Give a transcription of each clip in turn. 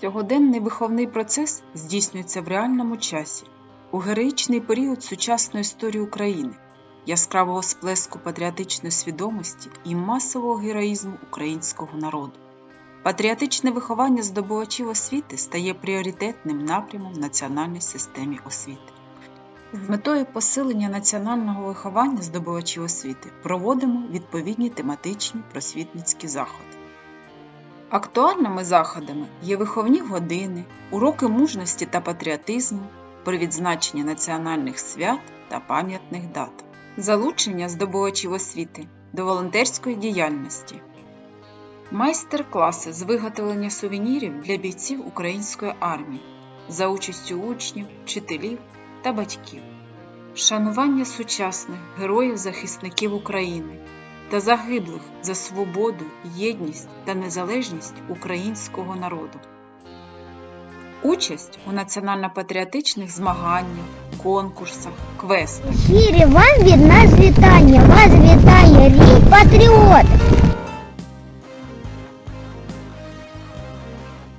Сьогоденний виховний процес здійснюється в реальному часі, у героїчний період сучасної історії України, яскравого сплеску патріотичної свідомості і масового героїзму українського народу. Патріотичне виховання здобувачів освіти стає пріоритетним напрямом в національній системі освіти. З метою посилення національного виховання здобувачів освіти проводимо відповідні тематичні просвітницькі заходи. Актуальними заходами є виховні години, уроки мужності та патріотизму при відзначенні національних свят та пам'ятних дат, залучення здобувачів освіти до волонтерської діяльності, майстер-класи з виготовлення сувенірів для бійців української армії за участю учнів, вчителів та батьків, шанування сучасних героїв-захисників України та загиблих за свободу, єдність та незалежність українського народу. Участь у національно-патріотичних змаганнях, конкурсах, квестах, Щирі вам від нас вітання. Вас вітає рій патріот.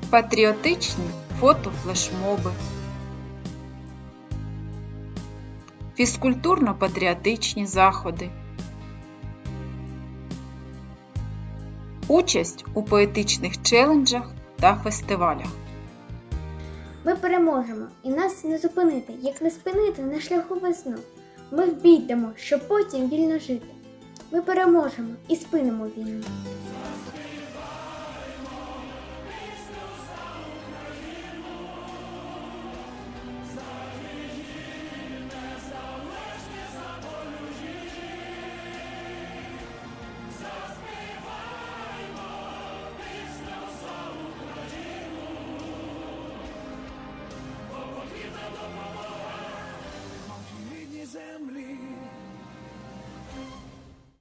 патріотичні фотофлешмоби, фізкультурно-патріотичні заходи, участь у поетичних челенджах та фестивалях. Ми переможемо, і нас не зупинити, як не спинити на шляху весну. Ми вбійдемо, щоб потім вільно жити. Ми переможемо і спинимо війну.